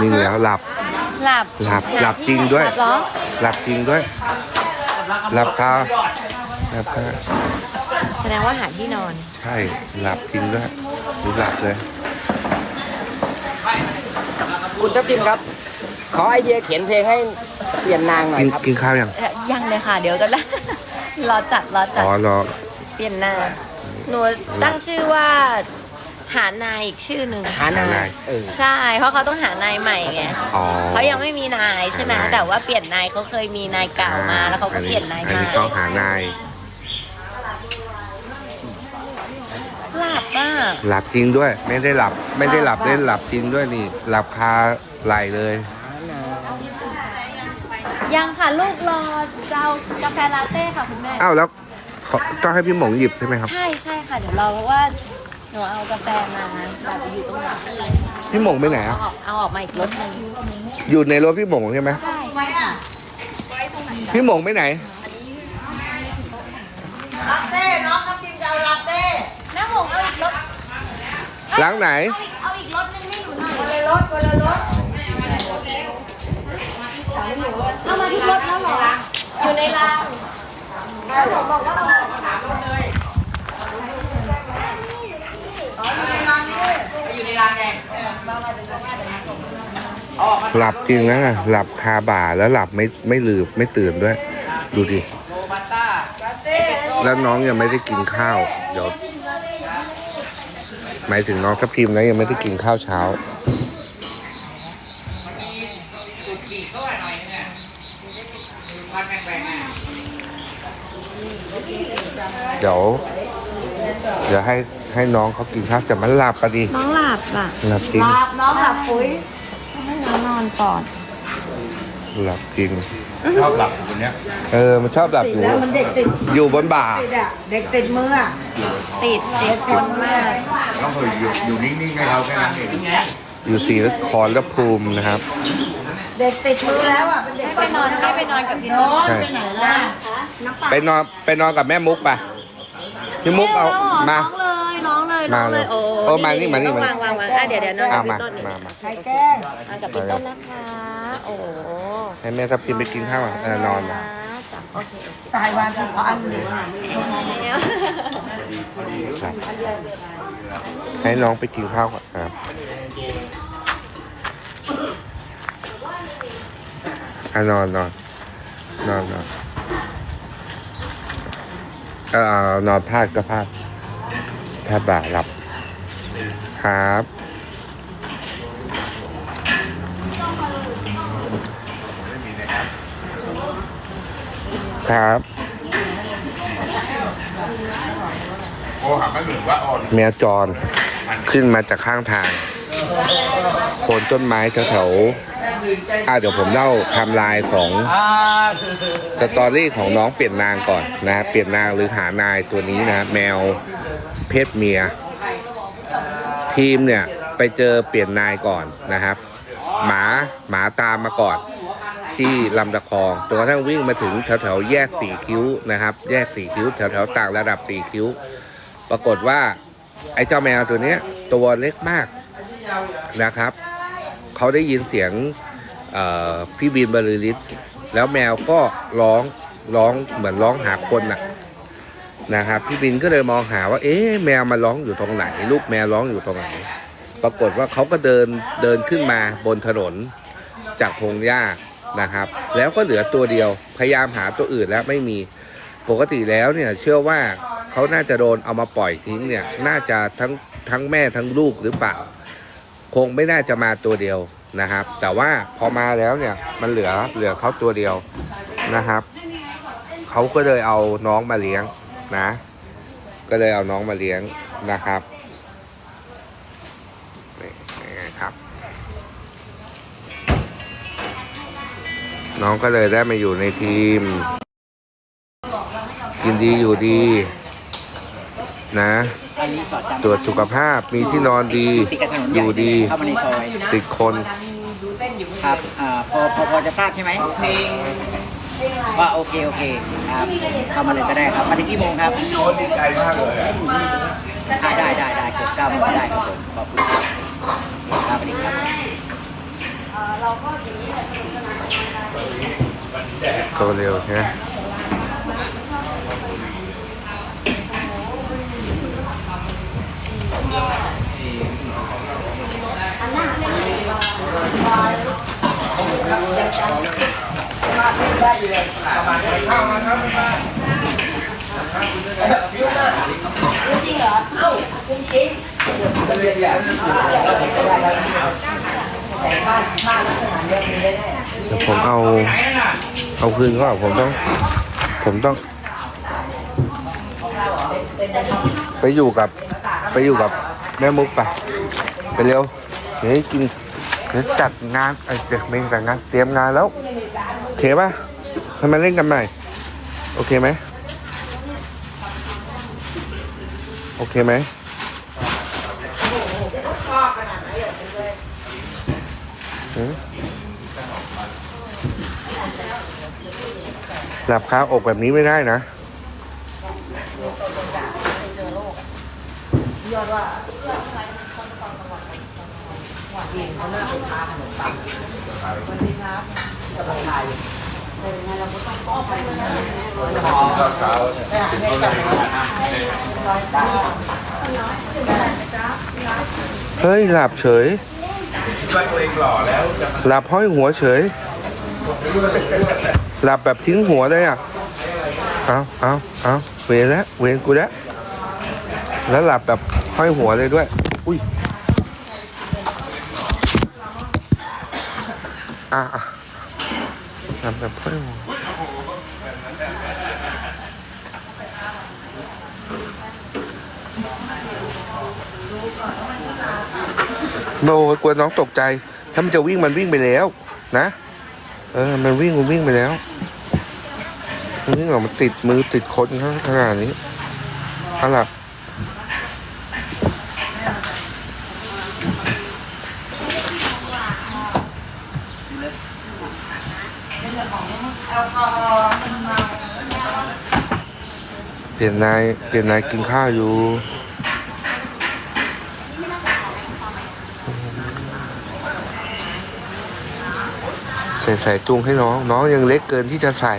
นิ่งแล้วหลับ หลับหลับหลับจริงด้วย หลับเหรอหลับจริงด้วย หลับคาหลับคาแสดงว่าหาที่นอน ใช่หลับจริงด้วยดูหลับเลย คุณทัพทิมครับ ขอไอเดียเขียนเพลงให้เปลี่ยนนางหน่อกิยนครับ กินข้าวยังเอ่อยังเลยค่ะ เดี๋ยวกันละรอจัดรอจัดอ๋อรอ เปลี่ยนหน้า หนูตั้งชื่อว่า หานายอีกชื่อหนึ่งหานางหานายเออ ใช่ เพราะเขาต้องหานายใหม่ไงอ๋อเขายังไม่มีนายใช่ไหมหานาย แต่ว่าเปลี่ยนนายเขาเคยมีนายเก่ามา แล้วเขาก็เปลี่ยนนายอันมานี้ต้องหานายหลับอะหลับจริงด้วย ไม่ได้หลับไม่ได้หลับเล่นหลับจริงด้วยนี่ หลับคาไหลเลย ยังค่ะลูกรอเจ้ากาแฟลาเต้ค่ะคุณแม่ อ้าวแล้วเขาต้องให้พี่หมงหยิบใช่ไหมครับ ใช่ใช่ค่ะ เดี๋ยวเราเพราะว่าห นูเอากาแฟมาเราจะอยู่ตรงไหนพี่หมงไปไหนเอาอะออกเอาออกมาอีกรถหนึงอยู่ในรถพี่หมงใช่ไหม ใช่ใช่ค่ะพี่หมงไปไหน ลาเต้น้องทับทิมจะเอาลาเต้น้าหงเอาอีกรถหล้างไหน เอาอีกเอาอีกรถหนึงให้หนูหน่อยคนละรถคนละรถเอามาที่รถแล้วเหรออยู่ในรางแล้วผมบอกว่าเอาออกมา หลับจริงนะหลับคาบ่าแล้วหลับไม่ไม่ลืมไม่ตื่นด้วย ดูดิลาเต้แล้วน้องยังไม่ได้กินข้าวเดี๋ยวหมายถึงน้องทัพทีมนะยังไม่ได้กินข้าวเช้าเดี๋ยวเดี๋ยวให้ให้น้องเขากินข้าวแต่มันหลับปะดิน้องหลั บอะ หลับจริง หลับน้องหลับปุ๋ยให้น้องนอนก่อนหลับจริง ชอบหลับอยู่คนเนี้ยเออ มันชอบหลับอยู่ แล้วมันเด็กติดอยู่บนบ่า ติดอะเด็กติดมืออะติดติดคนมาก ต้องเคยอยู่อยู่นิ่งๆให้เราแค่นั้นเองอยู่สีนครและภูมินะครับ เด็กติดมือแล้วอะเป็นเด็กให้ไปนอนให้ไปนอนกับพี่น้น้อองงใช่ ไปไหนล่ะไปนอนไปนอนกับแม่มุกปะพี่มุกเอามา น้องเลยน้องเลยน้องเลย มาเลย โอ้ เออมานี่มานี่ต้องมานี่ วางวางวางอะเดี๋ยวเดี๋ยวนอนกัเอาบมาพี่ต้นนี่มามาใครแกล้งนอนกับพี่ต้นนะคะ โอ้โหให้แม่ทับทิมไปกินข้าวอะเออนอนจ้ะนะโอเคตายวันที่เขาอันเดียวครับให้น้องไปกินข้าวก่อนครับอะนอนนอนนอนนอนเออเอานอนพาดก็พาดพาดบ่าหลับ ครับ ครับโอ้หาไม่เหมือนว่าอ่อนแมวจรขึ้นมาจากข้างทาง โคนต้นไม้แถวๆอะเดี๋ยวผมเล่าไทำลายของสตอรี่ของน้องเปลี่ยนนางก่อนนะ เปลี่ยนนางหรือหานายตัวนี้นะ แมวเพศเมีย ทีมเนี่ยไปเจอเปลี่ยนนายก่อนนะครับ หมาหมาตามมาก่อนที่ลำตะคองจนกระทั่งวิ่งมาถึงแถวๆแยกสี่คิ้วนะครับ แยกสี่คิ้วแถวๆต่างระดับสี่คิ้ว ปรากฏว่า ไอ้เจ้าแมวตัวเนี้ย ตัวเล็กมากนะครับ เขาได้ยินเสียงพี่บินบรรลือฤทธิ์แล้วแมวก็ร้องร้องเหมือนร้องหาคนน่ะ นะครับพี่บินก็เลยมองหาว่า เอ๊ะแมวมาร้องอยู่ตรงไหน ลูกแมวร้องอยู่ตรงไหน ปรากฏว่าเขาก็เดินเดินขึ้นมาบนถนนจากพงหญ้านะครับ แล้วก็เหลือตัวเดียวพยายามหาตัวอื่นแล้วไม่มีปกติแล้วเนี่ยเชื่อว่าเขาน่าจะโดนเอามาปล่อยทิ้งเนี่ยน่าจะทั้งทั้งแม่ทั้งลูกหรือเปล่า คงไม่น่าจะมาตัวเดียวนะครับ แต่ว่าพอมาแล้วเนี่ยมันเหลือเหลือเขาตัวเดียวนะครับเขาก็เลยเอาน้องมาเลี้ยง นะ ก็เลยเอาน้องมาเลี้ยงนะครับนี่ครับ น้องก็เลยได้มาอยู่ในทีม กินดีอยู่ดี นะตรวจสุขภาพมีที่นอนดีอยู่ดีเข้ามาในซอยติดคนครับพอพอพอจะทราบใช่ไหม ว่าโอเคโอเคครับเข้ามาเลยก็ได้ครับมาถึงกี่โมงครับโอ้ดีใจมากเลยอะอ่าได้ได้ได้เกือบเก้าโมงได้ครับผมขอบคุณครับครับสวัสดีครับโตเร็วใช่ไห มเดี๋ยวผมเอา เอาคืนก็ผมต้อง ผมต้อง ไปอยู่กับ ไปอยู่กับแม่มุกไป ไปเร็ว เดี๋ยวกินเดี๋ยวจัดงานไอ้เดี๋ยวไม่จัดงานเตรียมงานแล้ว เคป่ะทำไมาเล่นกันใหม่ โอเคไหม โอเคไหมหืมหลับคาอกแบบนี้ไม่ได้นะเเฮ้ย หลับเฉย ว่าตัวเองหล่อแล้วจะหลับห้อยหัวเฉย หลับแบบทิ้งหัวเลยอะ เอาเอาเอาเวรแล้วเวรกูแล้ว แล้วหลับแบบห้อยหัวเลยด้วย อุ้ย อะอะ หลับแบบห้อยหัวโนกลัวน้องตกใจ ถ้ามันจะวิ่งมันวิ่งไปแล้ว นะ เออ มันวิ่งมันวิ่งไปแล้วมันวิ่งออกมาติดมือติดคนขาขนาดนี้อะเป ลี่ยนนายเปลี่ยนนายกินข้าวอยู่ใส่ใส่จุงให้น้อง น้องยังเล็กเกินที่จะใส่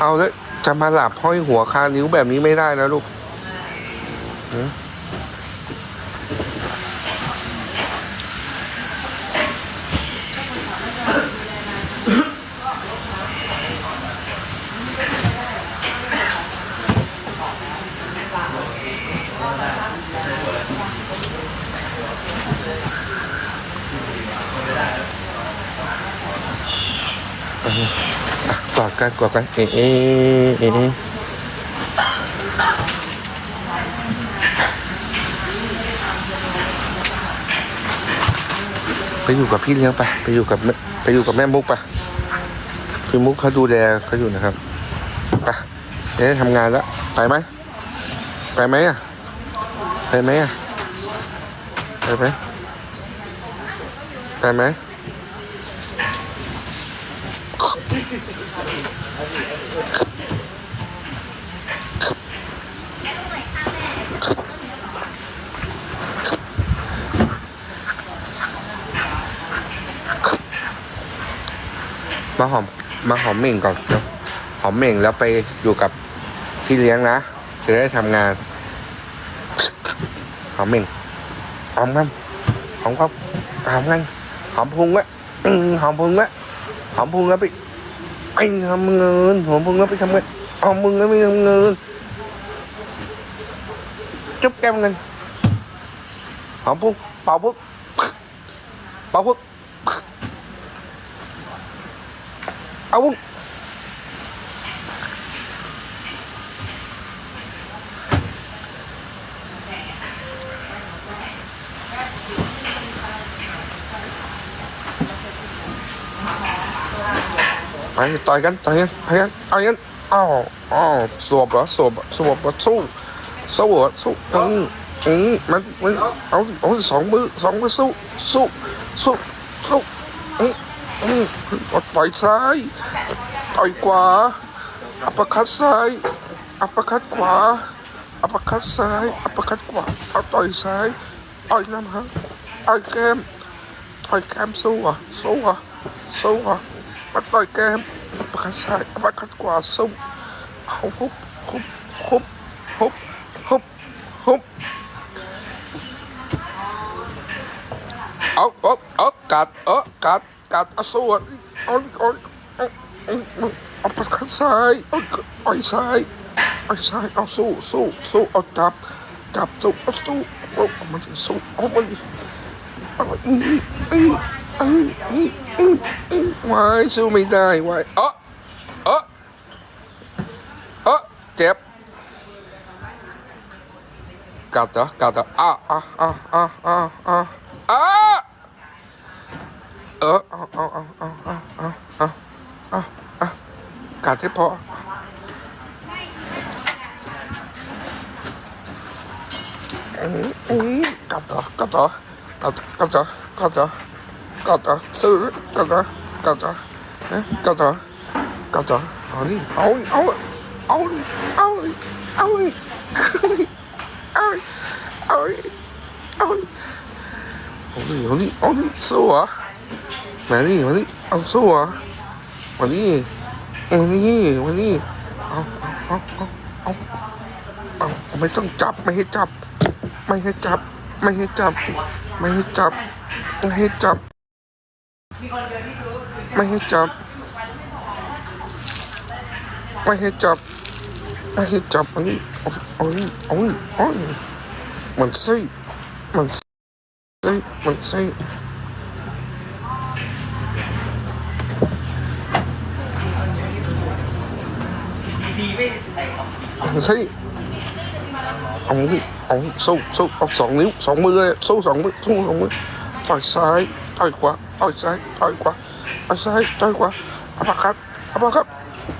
เอาแล้วจะมาหลับห้อยหัวคานิ้วแบบนี้ไม่ได้นะลูก กอดกันกอดกันเอ๊ะเอ๊ะเอ๊ะไปอยู่กับพี่เลี้ยงไป ไปอยู่กับไปอยู่กับแม่มุกไปพี่มุกเขาดูแลเขาอยู่นะครับไปเดี๋ยวทำงานแล้วไปไหมไปไหมอะไปไหมอะไปไหมไปไหม มาหอมมาหอมเหม่งก่อนเนาะหอมเหม่งแล้วไปอยู่กับพี่เลี้ยงนะจะได้ทำงาน หอมเหม่งหอมกันหอมครับหอมกันหอมพุงไว้หอมพุงไว้ อมพุงแล้วไปไปทำเงินหอมพุงแล้วไปทำเงินหอมพุงแล้วไปทำเงินจุ๊บแก้มเงินหอมพุงเป่าพุงเป่าพุง เอาไป ต่อยกันต่อยกันต่อยกันเอากันอ้าวอ้าวสวบเหรอสวบสวบสู้สู้เหรอสู้อืมอืมมันมันเอาดิเอาดิสองมือสองมือสู้สู้สู้สู้อืมอืมต่อยซ้ายต่อยขวาอัปปอร์คัตซ้ายอัปปอร์คัตขวาอัปปอร์คัตซ้ายอัปปอร์คัตขวาเอาต่อยซ้ายอ้อยน้ำฮะอ้อยแก้มต่อยแก้มสู้อะสู้อะสู้อะ ต่อยแกมประคัดซ้ายประคัดขวาสู้เอาฮุบฮุบฮุบฮุบฮุบฮุบเอาเอาเอากัดเอากัดกัดเอาสู้อะเอาเอาเอาเอาเอาเอประคัดซ้ายเอาอ้อยซ้ายอ้อซ้ายเอาสู้สู้สู้เอาจับจับสู้เอาสู้เอามันจะสู้เอามันอืมอืมอืมอืมอืมอืม วายสู้ไม่ได้วายเออเออเออเจ็บกัดเหรอกัดเหรออะอะอะอะอะอะอะเออเอาเอาเอาเอาเอาเอาเอาเอาเอากัดให้พออืมอืมกัดเหรอซื้อกัดเหรอ ก่าจ๋อ๊ะก่าจ๋อก่าจ๋อเอานี่เอาเอาเอาเอาเอาเอาเอาเอาเอานี่เอานี่เอานี่สู้เหรอมานี่มานี่เอาสู้เหรอมานี่มานี่มานี่เอาเอาเอาเอาเอาไม่ต้องจับไม่ให้จับ ไม่ให้จับ ไม่ให้จับ ไม่ให้จับไม่ให้จับ ไม่ให้จับ ไม่ให้จับ ไม่ให้จับอันนี้เอาอันนี้เอาอันนี้เอาอันนี้มันไส้มันไส้มันไส้มันไส้เอาเอาสู้สู้เอาสองนิ้วสองมือเลยสู้สองมือสู้สองมือต่อยซ้ายต่อยขวาต่อยซ้ายต่อยขวา ต่อยซ้ายต่อยขวาเอาปะครับเอาปะครับ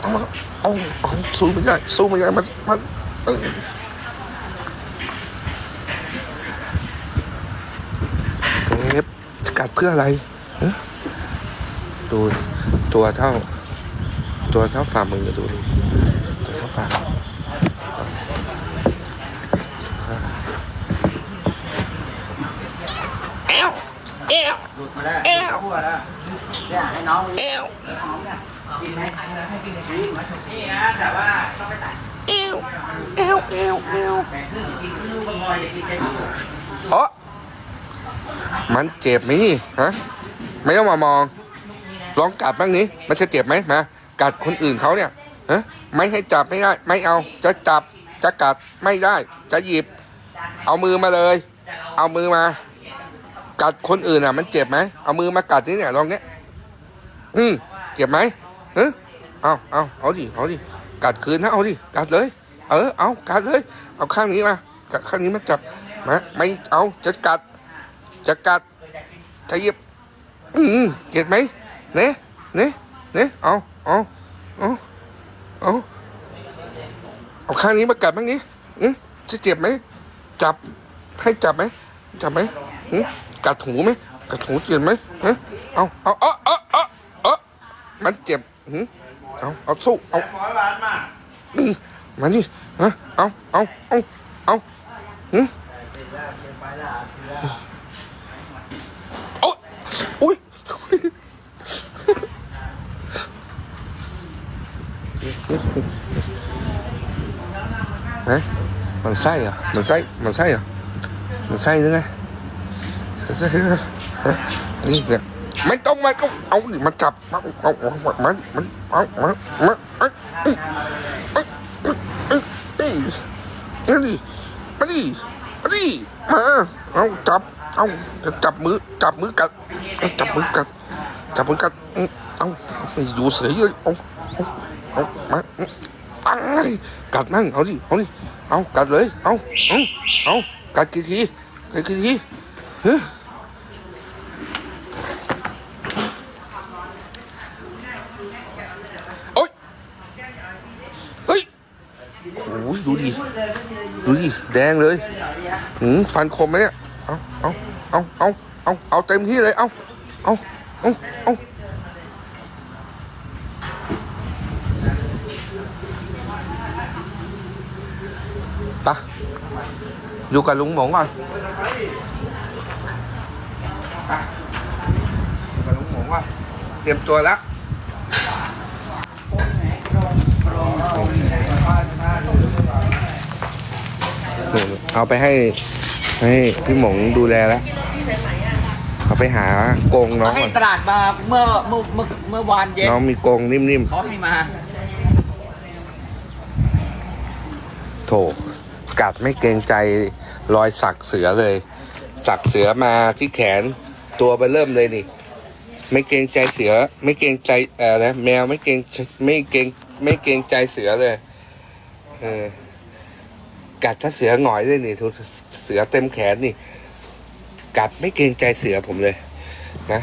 เอามาเอาเอาสู้ไม่ได้สู้ไม่ได้มันมันเอ้ยเก็บจะกัดเพื่ออะไรฮะดูตัวเท่า ตัวเท่าฝ่ามือดูดิตัวเท่าฝ่ามือเอวเอวหลุดมาแล้วเอวทั่วแล้ว เนี่ยให้น้องเอวกินไหมนี่นะแต่ว่าต้องไปตัดเอวเอวเอวเอวแต่ครึ่งกินครึ่งลูกมันลอยอย่ากินใจครึ่งเออมันเจ็บไหมฮะ ไม่ต้องมามอง ลองกัดบ้างนี้ มันจะเจ็บไหมมา กัดคนอื่นเขาเนี่ยฮะไม่ให้จับไม่ได้ ไม่เอา จะจับ จะกัด ไม่ได้ จะหยิบ เอามือมาเลย เอามือมา กัดคนอื่นอะ มันเจ็บไหม เอามือมากัดนี่เนี่ย ลองเนี้ย อืมเจ็บไหมเออเอาเอาเอาดิเอาดิกัดคืนนะเอาดิกัดเลย เออเอากัดเลย เอาข้างนี้มากัดข้างนี้มาจับมาไม่เอาจะกัด จะกัดจะหยิบอืมเจ็บไหมเนะเนะเนะเอาเอาเอาเอาเอาข้างนี้มากัดบ้างนี้อืมจะเจ็บไหมจับให้จับไหมจับไหมอืมกัดหูไหมกัดหูเจ็บไหมฮะเออเอาเอาเอาเอา มันเจ็บอืมเอาเอาสู้เอาหมอร้านมาอืมมานี่ฮะเอาเอาเอาเอาอืมโอ๊ยอุ้ยฮะมันไส้เหรอมันไส้มันไส้เหรอมันไส้หรือไงมันไส้หรือไงฮะนี่เนี่ยไม่ต้องมาก็เอาดิมาจับมาเอาเอาเอามามันเอามามาเอาอื้ออื้ออื้ออื้ออื้อเอาดิมาดิมาดิมาเอาจับเอาจะจับมือจับมือกัดเอาจับมือกัดจับมือกัดอื้อเอาไม่ดูเสียเลยเอาเอาเอามาอื้อตายกัดมั่งเอาดิเอาดิเอากัดเลยเอาเอาเอากัดกี่ทีกัดกี่ทีเฮ้ย โอ๊ยเฮ้ย โอ้ยดูดิ ดูดิ แดงเลยหืมฟันคมไหมเนี่ย เอาเอาเอาเอาเอาเอาเต็มที่เลย เอาเอาเอาเอาไปอยู่กับลุงหมงก่อนอะมาลุงหมงว่าเตรียมตัวแล้ว เอาไปให้ให้พี่หมงดูแลแล้วเอาไปหากรงน้องให้ก่อนตลาดมาเมื่อเมื่อเมื่อเมื่อวานเย็นน้องมีกรงนิ่มเขาให้มาๆโถกัดไม่เกรงใจรอยสักเสือเลย สักเสือมาที่แขนตัวไปเริ่มเลยนี่ ไม่เกรงใจเสือ ไม่เกรงใจเออนะแมวไม่เกรงไม่เกรงไม่เกรงใจเสือเลยเออ กัดซะเสือหงอยเลยนี่ทุเสือเต็มแขนนี่ กัดไม่เกรงใจเสือผมเลย นะ